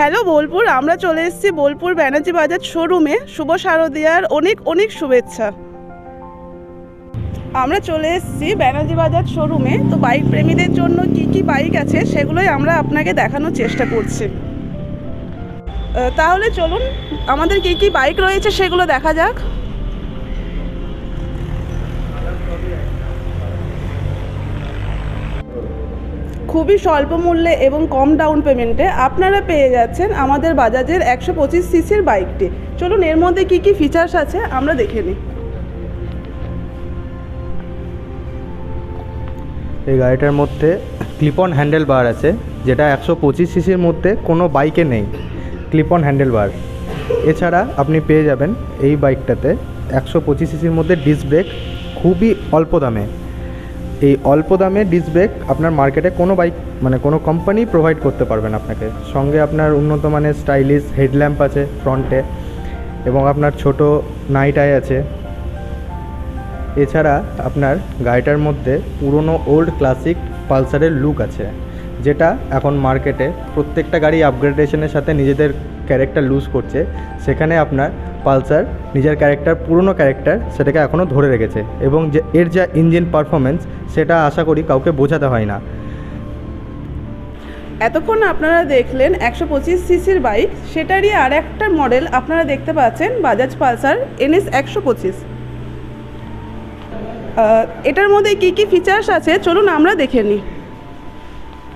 Hello Bolpur আমরা চলে এসেছি বোলপুর ব্যানার্জি বাজার শোরুমে শুভ শারদিয়ার অনেক অনেক শুভেচ্ছা। আমরা চলে এসেছি ব্যানার্জি বাজার শোরুমে তো বাইক প্রেমীদের জন্য কি কি বাইক আছে সেগুলোই আমরা আপনাকে দেখানোর চেষ্টা করছি। তাহলে চলুন, আমাদের কি কি বাইক রয়েছে সেগুলো দেখা যাক। খুবই স্বল্প মূল্যে এবং কম ডাউন পেমেন্টে আপনারা পেয়ে যাচ্ছেন আমাদের বাজাজের একশো পঁচিশ সিসির বাইকটি। চলুন, এর মধ্যে কি কি ফিচার্স আছে আমরা দেখে নিই। এই গাড়িটার মধ্যে ক্লিপন হ্যান্ডেল বার আছে, যেটা একশো পঁচিশ সিসির মধ্যে কোনো বাইকে নেই। ক্লিপন হ্যান্ডেল বার এছাড়া আপনি পেয়ে যাবেন এই বাইকটাতে একশো পঁচিশ সিসির মধ্যে ডিস্ক ব্রেক খুবই অল্প দামে। এই অল্প দামে ডিস্ক ব্রেক আপনার মার্কেটে কোনো বাইক মানে কোনো কোম্পানি প্রোভাইড করতে পারবেন আপনাকে। সঙ্গে আপনার উন্নত মানের স্টাইলিশ হেডল্যাম্প আছে ফ্রন্টে এবং আপনার ছোট নাইট আই আছে। এছাড়া আপনার গাড়িটার মধ্যে পুরনো ওল্ড ক্লাসিক পালসারের লুক আছে, যেটা এখন মার্কেটে প্রত্যেকটা গাড়ি আপগ্রেডেশনের সাথে নিজেদের ক্যারেক্টার লুজ করছে। সেখানে আপনার পালসার নিজের ক্যারেক্টার পুরনো ক্যারেক্টার সেটাকে এখনও ধরে রেখেছে এবং যে এর যা ইঞ্জিন পারফরমেন্স সেটা আশা করি কাউকে বোঝাতে হয় না। এতক্ষণ আপনারা দেখলেন একশো পঁচিশ সিসির বাইক সেটারই আর একটা মডেল আপনারা দেখতে পাচ্ছেন বাজাজ পালসার এনএস একশো পঁচিশ। এটার মধ্যে কি কি ফিচার্স আছে? চলুন আমরা দেখে নিই।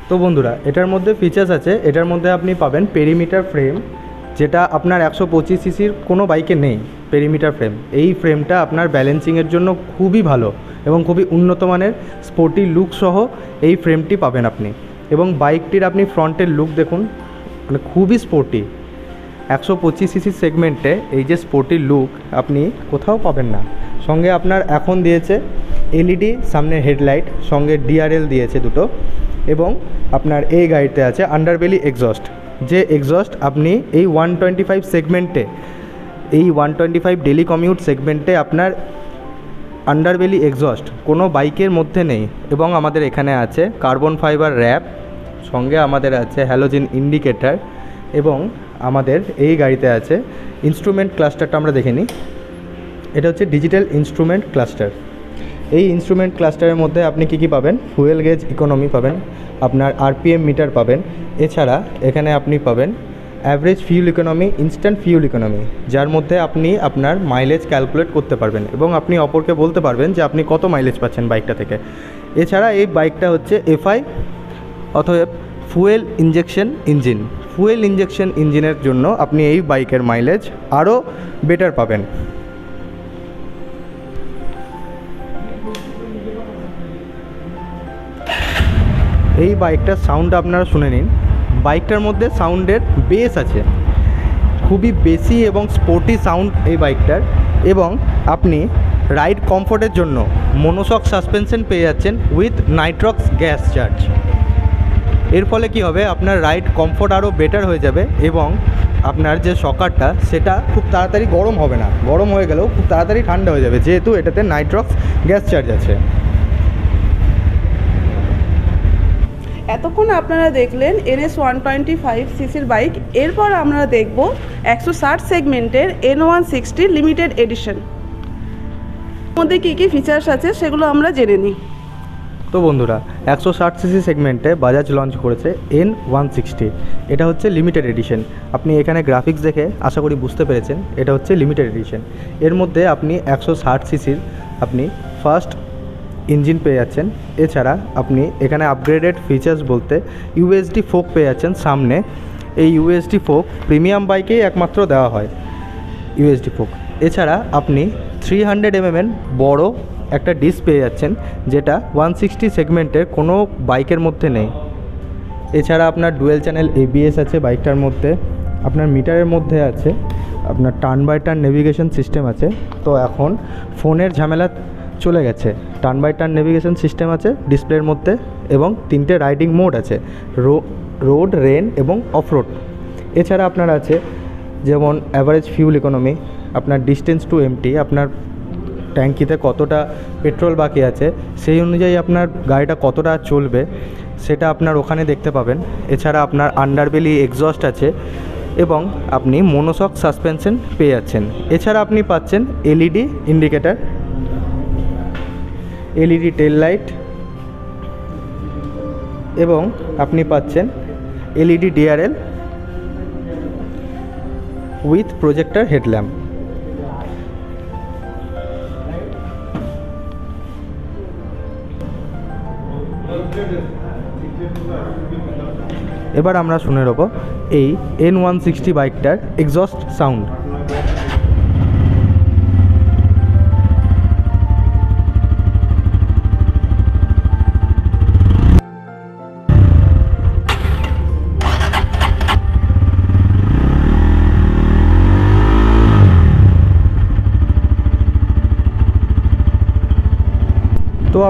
তো বন্ধুরা এটার মধ্যে ফিচার্স আছে। এটার মধ্যে আপনি পাবেন পেরিমিটার ফ্রেম যেটা আপনার একশো পঁচিশ সিসির কোনো বাইকে নেই পেরিমিটার ফ্রেম এই ফ্রেমটা আপনার ব্যালেন্সিংয়ের জন্য খুবই ভালো এবং খুবই উন্নত মানের স্পোর্টি লুক সহ এই ফ্রেমটি পাবেন আপনি। এবং বাইকটির আপনি ফ্রন্টের লুক দেখুন মানে খুবই স্পোর্টি একশো পঁচিশ সিসি সেগমেন্টে এই যে স্পোর্টি লুক আপনি কোথাও পাবেন না। সঙ্গে আপনার এখন দিয়েছে এলইডি, সামনে হেডলাইট, সঙ্গে ডিআরএল দিয়েছে দুটো এবং আপনার এই গাড়িতে আছে আন্ডারবেলি এক্সস্ট যে এক্সস্ট আপনি এই ওয়ান টোয়েন্টি ফাইভ সেগমেন্টে এই one twenty five daily commute সেগমেন্টে আপনার আন্ডারবেলি এক্সস্ট কোনো বাইকের মধ্যে নেই এবং আমাদের এখানে আছে কার্বন ফাইবার র্যাপ সঙ্গে আমাদের আছে হ্যালোজিন ইন্ডিকেটার এবং আমাদের এই গাড়িতে আছে ইনস্ট্রুমেন্ট ক্লাস্টারটা আমরা দেখে নিই। এটা হচ্ছে ডিজিটাল ইনস্ট্রুমেন্ট ক্লাস্টার এই ইনস্ট্রুমেন্ট ক্লাস্টারের মধ্যে আপনি কী কী পাবেন? ফুয়েল গেজ ইকোনমি পাবেন, আপনার আরপিএম মিটার পাবেন, এছাড়া এখানে আপনি পাবেন average fuel economy instant fuel economy যার মধ্যে আপনি আপনার মাইলেজ ক্যালকুলেট করতে পারবেন এবং আপনি অপরকে বলতে পারবেন যে আপনি কত মাইলেজ পাচ্ছেন বাইকটা থেকে। এছাড়া এই বাইকটা হচ্ছে এফআই অতএব fuel injection engine fuel injection ইঞ্জিনের জন্য আপনি এই বাইকের মাইলেজ আরও বেটার পাবেন। এই বাইকটার সাউন্ড আপনারা শুনে নিন। বাইকটার মধ্যে সাউন্ডের বেস আছে। খুবই বেশি এবং স্পোর্টি সাউন্ড এই বাইকটার। এবং আপনি রাইড কমফোর্টের জন্য মনোসক সাসপেনশন পেয়ে যাচ্ছেন উইথ নাইট্রক্স গ্যাস চার্জ এর ফলে কি হবে? আপনার রাইড কমফোর্ট আরও বেটার হয়ে যাবে এবং আপনার যে সকারটা সেটা খুব তাড়াতাড়ি গরম হবে না। গরম হয়ে গেলেও খুব তাড়াতাড়ি ঠান্ডা হয়ে যাবে। যেহেতু এটাতে নাইট্রক্স গ্যাস চার্জ আছে। এতক্ষণ আপনারা দেখলেন এনএস ওয়ান টোয়েন্টি ফাইভ সিসির বাইক। এরপর আমরা দেখব একশো ষাট সেগমেন্টের N one sixty limited edition. মধ্যে কী কী ফিচার্স আছে সেগুলো আমরা জেনে নিই। তো বন্ধুরা, একশো ষাট সিসি সেগমেন্টে বাজাজ লঞ্চ করেছে এন ওয়ান সিক্সটি। এটা হচ্ছে লিমিটেড এডিশন। আপনি এখানে গ্রাফিক্স দেখে আশা করি বুঝতে পেরেছেন, এটা হচ্ছে লিমিটেড এডিশন। এর মধ্যে আপনি একশো ষাট সিসির আপনি ফার্স্ট ইঞ্জিন পেয়ে যাচ্ছেন। এছাড়া আপনি এখানে আপগ্রেডেড ফিচার্স বলতে ইউএসডি ফোক পেয়ে যাচ্ছেন সামনে। এই ইউএসডি ফোক প্রিমিয়াম বাইকেই একমাত্র দেওয়া হয় ইউএসডি ফোক এছাড়া আপনি থ্রি হান্ড্রেড এমএম বড় একটা ডিস পেয়ে যাচ্ছেন, যেটা ওয়ান সিক্সটি সেগমেন্টের কোনো বাইকের মধ্যে নেই। এছাড়া আপনার ডুয়েল চ্যানেল এবিএস আছে বাইকটার মধ্যে, আপনার মিটারের মধ্যে আছে, আপনার turn by turn navigation system আছে। তো এখন ফোনের ঝামেলা চলে গেছে। Turn by turn navigation system আছে ডিসপ্লের মধ্যে, এবং তিনটে রাইডিং মোড আছে রোড রেন এবং অফ রোড এছাড়া আপনার আছে যেমন অ্যাভারেজ ফিউল ইকোনমি আপনার ডিস্টেন্স টু এমটি আপনার ট্যাঙ্কিতে কতটা পেট্রোল বাকি আছে, সেই অনুযায়ী আপনার গাড়িটা কতটা চলবে, সেটা আপনার ওখানে দেখতে পাবেন। এছাড়া আপনার আন্ডারবেলি এক্সস্ট আছে, এবং আপনি মনোসক সাসপেনশন পেয়ে যাচ্ছেন। এছাড়া আপনি পাচ্ছেন LED indicator LED tail light এবং আপনি পাচ্ছেন LED DRL with projector headlamp এবার আমরা শুনে নেব এই এন ওয়ান সিক্সটি বাইকটার এক্সস্ট সাউন্ড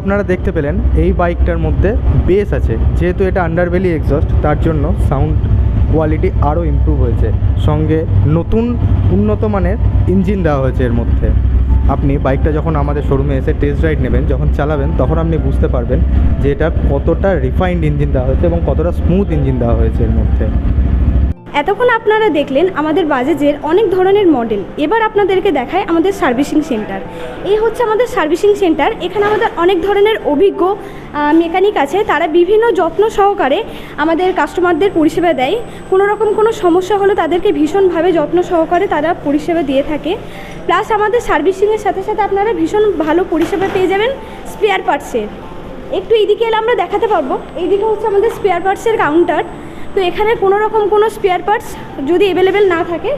আপনারা দেখতে পেলেন, এই বাইকটার মধ্যে বেস আছে। যেহেতু এটা আন্ডারবেলি এক্সস্ট তার জন্য সাউন্ড কোয়ালিটি আরও ইমপ্রুভ হয়েছে। সঙ্গে নতুন উন্নত মানের ইঞ্জিন দেওয়া হয়েছে এর মধ্যে। আপনি বাইকটা যখন আমাদের শোরুমে এসে টেস্ট রাইড নেবেন, যখন চালাবেন, তখন আপনি বুঝতে পারবেন যে এটা কতটা রিফাইন্ড ইঞ্জিন দেওয়া হয়েছে এবং কতটা স্মুথ ইঞ্জিন দেওয়া হয়েছে এর মধ্যে। এতক্ষণ আপনারা দেখলেন আমাদের বাজাজের অনেক ধরনের মডেল। এবার আপনাদেরকে দেখায় আমাদের সার্ভিসিং সেন্টার। এই হচ্ছে আমাদের সার্ভিসিং সেন্টার। এখানে আমাদের অনেক ধরনের অভিজ্ঞ মেকানিক আছে। তারা বিভিন্ন যত্ন সহকারে আমাদের কাস্টমারদের পরিষেবা দেয়। কোনো রকম কোনো সমস্যা হলে তাদেরকে ভীষণভাবে যত্ন সহকারে তারা পরিষেবা দিয়ে থাকে। প্লাস আমাদের সার্ভিসিংয়ের সাথে সাথে আপনারা ভীষণ ভালো পরিষেবা পেয়ে যাবেন স্পেয়ার পার্টসের। একটু এইদিকে এলে আমরা দেখাতে পারব। এইদিকে হচ্ছে আমাদের স্পেয়ার পার্টসের কাউন্টার তো এখানে কোনো রকম কোনো স্পেয়ার পার্টস যদি অ্যাভেলেবেল না থাকে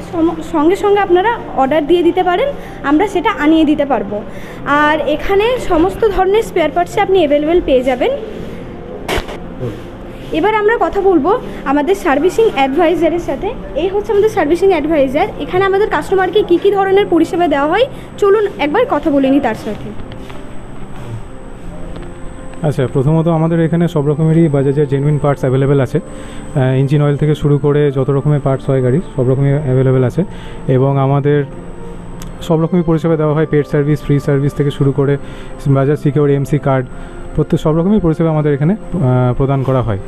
সঙ্গে সঙ্গে আপনারা অর্ডার দিয়ে দিতে পারেন, আমরা সেটা আনিয়ে দিতে পারব। আর এখানে সমস্ত ধরনের স্পেয়ার পার্টসে আপনি অ্যাভেলেবেল পেয়ে যাবেন। এবার আমরা কথা বলব আমাদের সার্ভিসিং অ্যাডভাইজারের সাথে। এই হচ্ছে আমাদের সার্ভিসিং অ্যাডভাইজার এখানে আমাদের কাস্টমারকে কী কী ধরনের পরিষেবা দেওয়া হয়, চলুন একবার কথা বলে নিই তার সাথে। আচ্ছা প্রথমত আমাদের এখানে সব রকমেরই বাজাজের জেনুইন পার্টস অ্যাভেলেবেল আছে। ইঞ্জিন অয়েল থেকে শুরু করে যত রকমের পার্টস হয় গাড়ির, সব রকমই অ্যাভেলেবেল আছে। এবং আমাদের সব রকমই পরিষেবা দেওয়া হয় পেড সার্ভিস ফ্রি সার্ভিস থেকে শুরু করে বাজাজ সিকিউর এমসি কার্ড প্রত্যেক সব রকমই পরিষেবা আমাদের এখানে প্রদান করা হয়।